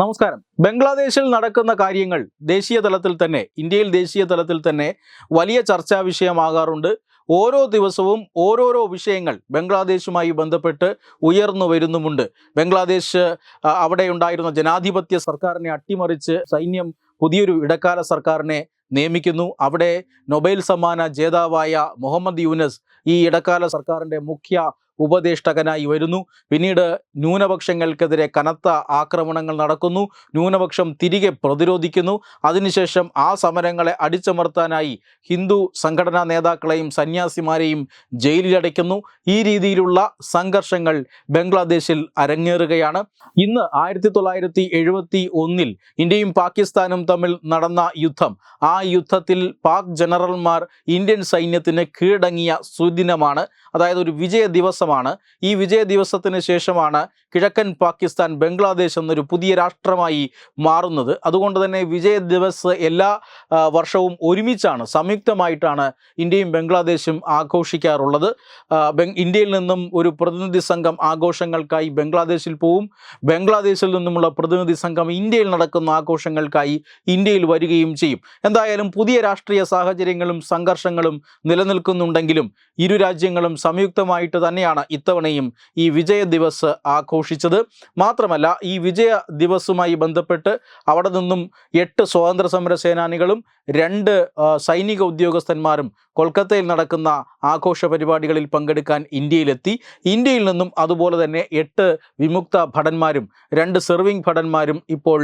നമസ്കാരം. ബംഗ്ലാദേശിൽ നടക്കുന്ന കാര്യങ്ങൾ ദേശീയ തലത്തിൽ തന്നെ ഇന്ത്യയിൽ ദേശീയ തലത്തിൽ തന്നെ വലിയ ചർച്ചാ വിഷയമാകാറുണ്ട്. ഓരോ ദിവസവും ഓരോരോ വിഷയങ്ങൾ ബംഗ്ലാദേശുമായി ബന്ധപ്പെട്ട് ഉയർന്നു വരുന്നുമുണ്ട്. ബംഗ്ലാദേശ് അവിടെ ഉണ്ടായിരുന്ന ജനാധിപത്യ സർക്കാരിനെ അട്ടിമറിച്ച് സൈന്യം പുതിയൊരു ഇടക്കാല സർക്കാരിനെ നിയമിക്കുന്നു. അവിടെ നൊബേൽ സമ്മാന ജേതാവായ മുഹമ്മദ് യൂനസ് ഈ ഇടക്കാല സർക്കാരിന്റെ മുഖ്യ ഉപദേഷ്ടകനായി വരുന്നു. പിന്നീട് ന്യൂനപക്ഷങ്ങൾക്കെതിരെ കനത്ത ആക്രമണങ്ങൾ നടക്കുന്നു. ന്യൂനപക്ഷം തിരികെ പ്രതിരോധിക്കുന്നു. അതിനുശേഷം ആ സമരങ്ങളെ അടിച്ചമർത്താനായി ഹിന്ദു സംഘടനാ നേതാക്കളെയും സന്യാസിമാരെയും ജയിലിലടയ്ക്കുന്നു. ഈ രീതിയിലുള്ള സംഘർഷങ്ങൾ ബംഗ്ലാദേശിൽ അരങ്ങേറുകയാണ്. ഇന്ന് ആയിരത്തി തൊള്ളായിരത്തി എഴുപത്തി ഒന്നിൽ ഇന്ത്യയും പാകിസ്ഥാനും തമ്മിൽ നടന്ന യുദ്ധം. ആ യുദ്ധത്തിൽ പാക് ജനറൽമാർ ഇന്ത്യൻ സൈന്യത്തിന് കീഴടങ്ങിയ സുദിനമാണ്. അതായത് ഒരു വിജയ ദിവസമാണ് ഈ വിജയ ദിവസത്തിന് ശേഷമാണ് കിഴക്കൻ പാകിസ്ഥാൻ ബംഗ്ലാദേശ് എന്നൊരു പുതിയ രാഷ്ട്രമായി മാറുന്നത്. അതുകൊണ്ട് തന്നെ വിജയ ദിവസ് എല്ലാ വർഷവും ഒരുമിച്ചാണ് സംയുക്തമായിട്ടാണ് ഇന്ത്യയും ബംഗ്ലാദേശും ആഘോഷിക്കാറുള്ളത്. ഇന്ത്യയിൽ നിന്നും ഒരു പ്രതിനിധി സംഘം ആഘോഷങ്ങൾക്കായി ബംഗ്ലാദേശിൽ പോവും. ബംഗ്ലാദേശിൽ നിന്നുമുള്ള പ്രതിനിധി സംഘം ഇന്ത്യയിൽ നടക്കുന്ന ആഘോഷങ്ങൾക്കായി ഇന്ത്യയിൽ വരികയും ചെയ്യും. എന്തായാലും പുതിയ രാഷ്ട്രീയ സാഹചര്യങ്ങളും സംഘർഷങ്ങളും നിലനിൽക്കുന്നുണ്ടെങ്കിലും ഇരു രാജ്യങ്ങളും സംയുക്തമായിട്ട് തന്നെയാണ് ഇത്തവണയും ഈ വിജയ ദിവസ് ആഘോഷിച്ചത്. മാത്രമല്ല ഈ വിജയ ദിവസവുമായി ബന്ധപ്പെട്ട് അവിടെ നിന്നും എട്ട് സ്വാതന്ത്ര്യ സമര സേനാനികളും രണ്ട് സൈനിക ഉദ്യോഗസ്ഥന്മാരും കൊൽക്കത്തയിൽ നടക്കുന്ന ആഘോഷ പരിപാടികളിൽ പങ്കെടുക്കാൻ ഇന്ത്യയിലെത്തി. ഇന്ത്യയിൽ നിന്നും അതുപോലെ തന്നെ എട്ട് വിമുക്ത ഭടന്മാരും രണ്ട് സെർവിംഗ് ഭടന്മാരും ഇപ്പോൾ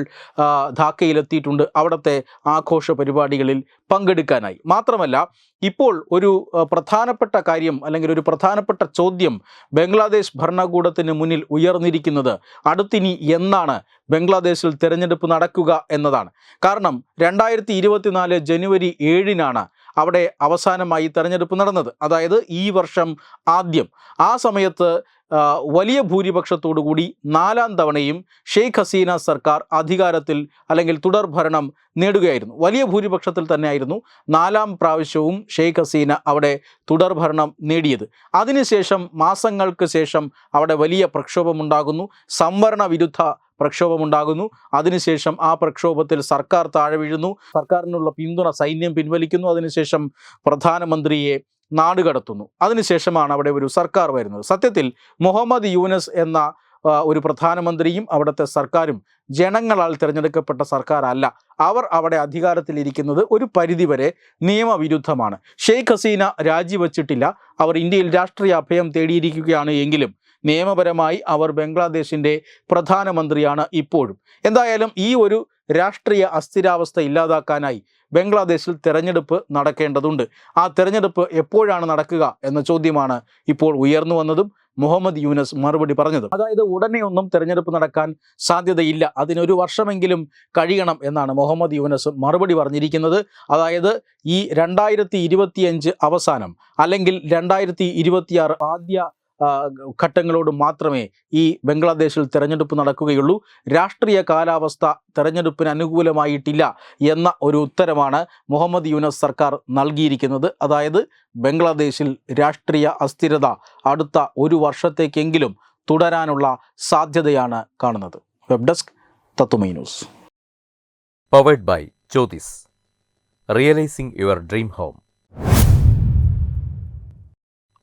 ധാക്കയിലെത്തിയിട്ടുണ്ട്. അവിടുത്തെ ആഘോഷ പരിപാടികളിൽ പങ്കെടുക്കാനായി. മാത്രമല്ല ഇപ്പോൾ ഒരു പ്രധാനപ്പെട്ട കാര്യം അല്ലെങ്കിൽ ഒരു പ്രധാനപ്പെട്ട ചോദ്യം ബംഗ്ലാദേശ് ഭരണകൂടത്തിന് മുന്നിൽ ഉയർന്നിരിക്കുന്നത് അടുത്തിനി എന്നാണ് ബംഗ്ലാദേശിൽ തിരഞ്ഞെടുപ്പ് നടക്കുക എന്നതാണ്. കാരണം രണ്ടായിരത്തി ഇരുപത്തിനാല് ജനുവരി ഏഴിനാണ് അവിടെ അവസാനമായി തെരഞ്ഞെടുപ്പ് നടന്നത്. അതായത് ഈ വർഷം ആദ്യം. ആ സമയത്ത് വലിയ ഭൂരിപക്ഷത്തോടുകൂടി നാലാം തവണയും ഷെയ്ഖ് ഹസീന സർക്കാർ അധികാരത്തിൽ അല്ലെങ്കിൽ തുടർ ഭരണം നേടുകയായിരുന്നു. വലിയ ഭൂരിപക്ഷത്തിൽ തന്നെയായിരുന്നു നാലാം പ്രാവശ്യവും ഷെയ്ഖ് ഹസീന അവിടെ തുടർ ഭരണം നേടിയത്. അതിനുശേഷം മാസങ്ങൾക്ക് ശേഷം അവിടെ വലിയ പ്രക്ഷോഭമുണ്ടാകുന്നു. സംവരണ വിരുദ്ധ പ്രക്ഷോഭമുണ്ടാകുന്നു. അതിനുശേഷം ആ പ്രക്ഷോഭത്തിൽ സർക്കാർ താഴെ വീഴുന്നു. സർക്കാരിനുള്ള പിന്തുണ സൈന്യം പിൻവലിക്കുന്നു. അതിനുശേഷം പ്രധാനമന്ത്രിയെ നാടുകടത്തുന്നു അതിനുശേഷമാണ് അവിടെ ഒരു സർക്കാർ വരുന്നത്. സത്യത്തിൽ മുഹമ്മദ് യൂനസ് എന്ന ഒരു പ്രധാനമന്ത്രിയും അവിടുത്തെ സർക്കാരും ജനങ്ങളാൽ തിരഞ്ഞെടുക്കപ്പെട്ട സർക്കാർ അല്ല അവർ അവിടെ അധികാരത്തിലിരിക്കുന്നത് ഒരു പരിധിവരെ നിയമവിരുദ്ധമാണ്. ഷെയ്ഖ് ഹസീന രാജിവെച്ചിട്ടില്ല. അവർ ഇന്ത്യയിൽ രാഷ്ട്രീയ അഭയം തേടിയിരിക്കുകയാണ് എങ്കിലും നിയമപരമായി അവർ ബംഗ്ലാദേശിന്റെ പ്രധാനമന്ത്രിയാണ് ഇപ്പോഴും. എന്തായാലും ഈ ഒരു രാഷ്ട്രീയ അസ്ഥിരാവസ്ഥ ഇല്ലാതാക്കാനായി ബംഗ്ലാദേശിൽ തെരഞ്ഞെടുപ്പ് നടക്കേണ്ടതുണ്ട്. ആ തെരഞ്ഞെടുപ്പ് എപ്പോഴാണ് നടക്കുക എന്ന ചോദ്യമാണ് ഇപ്പോൾ ഉയർന്നു വന്നതും മുഹമ്മദ് യൂനസ് മറുപടി പറഞ്ഞത്. അതായത് ഉടനെ ഒന്നും തെരഞ്ഞെടുപ്പ് നടക്കാൻ സാധ്യതയില്ല. അതിനൊരു വർഷമെങ്കിലും കഴിയണം എന്നാണ് മുഹമ്മദ് യൂനസ് മറുപടി പറഞ്ഞിരിക്കുന്നത്. അതായത് ഈ രണ്ടായിരത്തി അവസാനം അല്ലെങ്കിൽ രണ്ടായിരത്തി ആദ്യ ഘട്ടങ്ങളോട് മാത്രമേ ഈ ബംഗ്ലാദേശിൽ തെരഞ്ഞെടുപ്പ് നടക്കുകയുള്ളൂ. രാഷ്ട്രീയ കാലാവസ്ഥ തെരഞ്ഞെടുപ്പിന് അനുകൂലമായിട്ടില്ല എന്ന ഒരു ഉത്തരമാണ് മുഹമ്മദ് യൂനസ് സർക്കാർ നൽകിയിരിക്കുന്നത്. അതായത് ബംഗ്ലാദേശിൽ രാഷ്ട്രീയ അസ്ഥിരത അടുത്ത ഒരു വർഷത്തേക്കെങ്കിലും തുടരാനുള്ള സാധ്യതയാണ് കാണുന്നത്. വെബ് ഡെസ്ക് തത്തുമൈ news. Powered by Jyothis realising your dream home